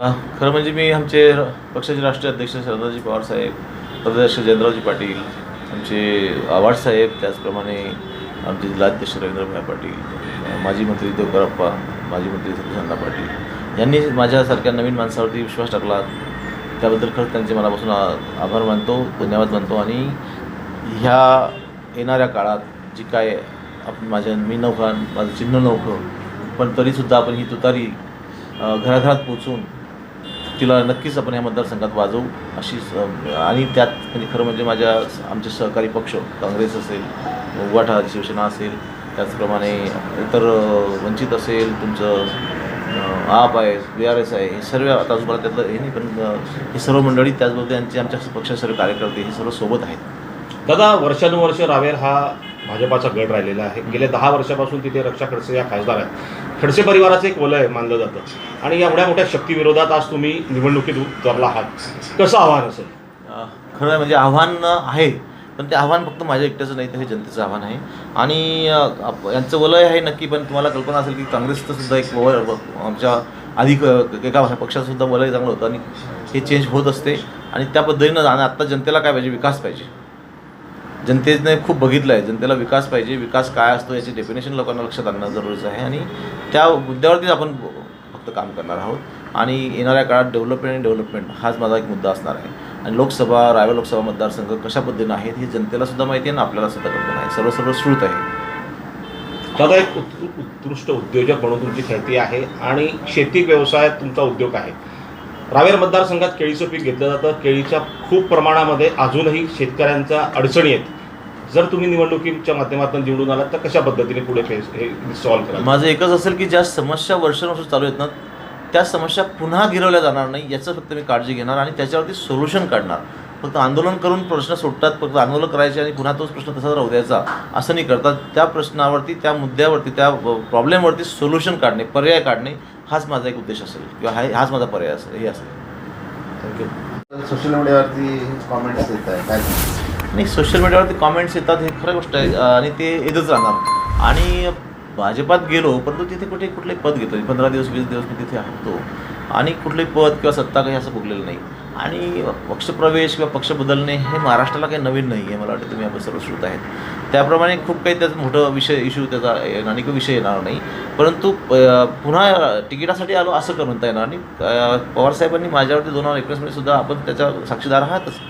खरं म्हणजे मी आमचे पक्षाचे राष्ट्रीय अध्यक्ष शरदाजी पवार साहेब प्रदेश जयंतरावजी पाटील आमचे आव्हाड साहेब त्याचप्रमाणे आमचे जिल्हाध्यक्ष रवींद्रभाई पाटील माजी मंत्री देवकरप्पा माजी मंत्री सतीशांना पाटील यांनी माझ्यासारख्या नवीन माणसावरती विश्वास टाकला. त्याबद्दल खरंच त्यांचे मनापासून आभार मानतो धन्यवाद मानतो आणि ह्या येणाऱ्या काळात जी काय आपण माझ्या मी नौखा माझं चिन्ह नौखं पण तरीसुद्धा आपण ही तुतारी घराघरात पोचून तिला नक्कीच आपण या मतदारसंघात वाजवू अशी आणि त्यात म्हणजे खरं म्हणजे माझ्या आमचे सहकारी पक्ष काँग्रेस असेल वाटा शिवसेना असेल त्याचप्रमाणे इतर वंचित असेल तुमचं आप आहे बी आर एस आहे हे सर्व आता अजून मला त्यातलं हे नाही पण हे सर्व मंडळी त्याचबरोबर त्यांचे आमच्या पक्षाचे सर्व कार्यकर्ते हे सर्व सोबत आहेत. दादा वर्षानुवर्ष रावेर हा भाजपाचा गड राहिलेला आहे. गेल्या दहा वर्षापासून तिथे रक्षा खडसे या खासदार आहेत. खडसे परिवाराचं एक वलय मानलं जातं. आणि एवढ्या मोठ्या शक्तीविरोधात आज तुम्ही निवडणुकीत उतरला आहात. कसं आव्हान असेल? खरं म्हणजे आव्हान आहे पण ते आव्हान फक्त माझ्या एकट्याचं नाही तर हे जनतेचं आव्हान आहे. आणि यांचं वलय आहे नक्की पण तुम्हाला कल्पना असेल की काँग्रेसचं सुद्धा एक वय आमच्या आधी क- एका पक्षातसुद्धा वलय चांगलं होतं आणि हे चेंज होत असते. आणि त्या पद्धतीनं आणि आत्ता जनतेला काय पाहिजे? विकास पाहिजे. जनतेने खूप बघितलं आहे जनतेला विकास पाहिजे. विकास काय असतो याची डेफिनेशन लोकांना लक्षात आणणं जरुरीचं आहे आणि त्या मुद्द्यावरतीच आपण फक्त काम करणार आहोत. आणि येणाऱ्या काळात डेव्हलपमेंट आणि डेव्हलपमेंट हाच माझा एक मुद्दा असणार आहे. आणि लोकसभा रायगड लोकसभा मतदारसंघ कशा पद्धतीनं आहेत हे जनतेला सुद्धा माहिती आहे आणि आपल्याला सुद्धा कल्पना आहे. सर्व सर्व श्रुत आहे. दादा एक उत्- उत्कृष्ट उद्योजक म्हणून तुमची ख्याती आहे आणि शेती व्यवसायात तुमचा उद्योग आहे. रावेर मतदारसंघात केळीचं पीक घेतलं जातं. केळीच्या खूप प्रमाणामध्ये अजूनही शेतकऱ्यांच्या अडचणी आहेत. जर तुम्ही निवडणुकीच्या माध्यमातून निवडून आलात तर कशा पद्धतीने पुढे फेस हे सॉल्व्ह करा माझं एकच असेल की ज्या समस्या वर्षानुवर्ष चालू आहेत ना त्या समस्या पुन्हा गिरवल्या जाणार नाही याचं फक्त मी काळजी घेणार आणि त्याच्यावरती सोल्युशन काढणार. फक्त आंदोलन करून प्रश्न सुटतात फक्त आंदोलन करायचे आणि पुन्हा तोच प्रश्न तसाच राहू द्यायचा असं नाही करतात त्या प्रश्नावरती त्या मुद्द्यावरती त्या प्रॉब्लेमवरती सोल्युशन काढणे पर्याय काढणे हाच माझा एक उद्देश असेल किंवा हा हाच माझा पर्याय असेल हे असेल. थँक्यू सोशल मीडियावरती कॉमेंट्स येत आहे काय? नाही सोशल मीडियावरती कॉमेंट्स येतात हे खरं गोष्ट आहे आणि ते येतच राहणार. आणि भाजपात गेलो परंतु तिथे कुठे कुठलंही पद घेतलं पंधरा दिवस वीस दिवस मी तिथे होतो. आणि कुठलंही पद किंवा सत्ता काही असं भोगलेलं नाही. आणि पक्षप्रवेश किंवा पक्ष बदलणे हे महाराष्ट्राला काही नवीन नाही आहे मला वाटतं. तुम्ही आपण सर्व श्रुत आहेत. त्याप्रमाणे खूप काही त्याचा मोठं विषय इश्यू त्याचा नाणिक विषय येणार नाही. परंतु पुन्हा तिकिटासाठी आलो असं कर म्हणता येणार आणि पवारसाहेबांनी माझ्यावरती दोन हजार एकवीसमध्ये सुद्धा आपण त्याच्या साक्षीदार आहातच.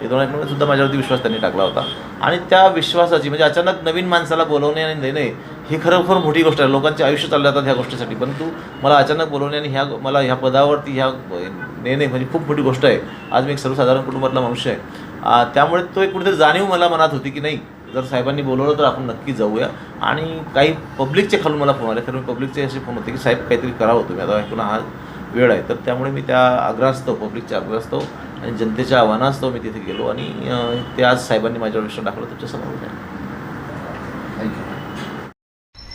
हे दोन एकमध्ये सुद्धा माझ्यावरती विश्वास त्यांनी टाकला होता. आणि त्या विश्वासाची म्हणजे अचानक नवीन माणसाला बोलवणे आणि देणे ही खरोखर मोठी गोष्ट आहे. लोकांचे आयुष्य चालले जातात ह्या गोष्टीसाठी. परंतु मला अचानक बोलवणे आणि ह्या मला ह्या पदावरती ह्या नेणे म्हणजे खूप मोठी गोष्ट आहे. आज मी एक सर्वसाधारण कुटुंबातला मनुष्य आहे. त्यामुळे तो एक कुठेतरी जाणीव मला मनात होती की नाही जर साहेबांनी बोलवलं तर आपण नक्की जाऊया. आणि काही पब्लिकचे खालून मला फोन आले. खरं पब्लिकचे असे फोन होते की साहेब काहीतरी करावं तुम्ही. आता पुन्हा हा वेळ आहे. तर त्यामुळे मी त्या आग्रहास्तव पब्लिकच्या आग्रहास्तव आणि जनतेच्या आव्हानास्तव मी तिथे गेलो आणि ते आज साहेबांनी माझ्यावर विश्वास टाकलं तुमच्यासमोर थँक्यू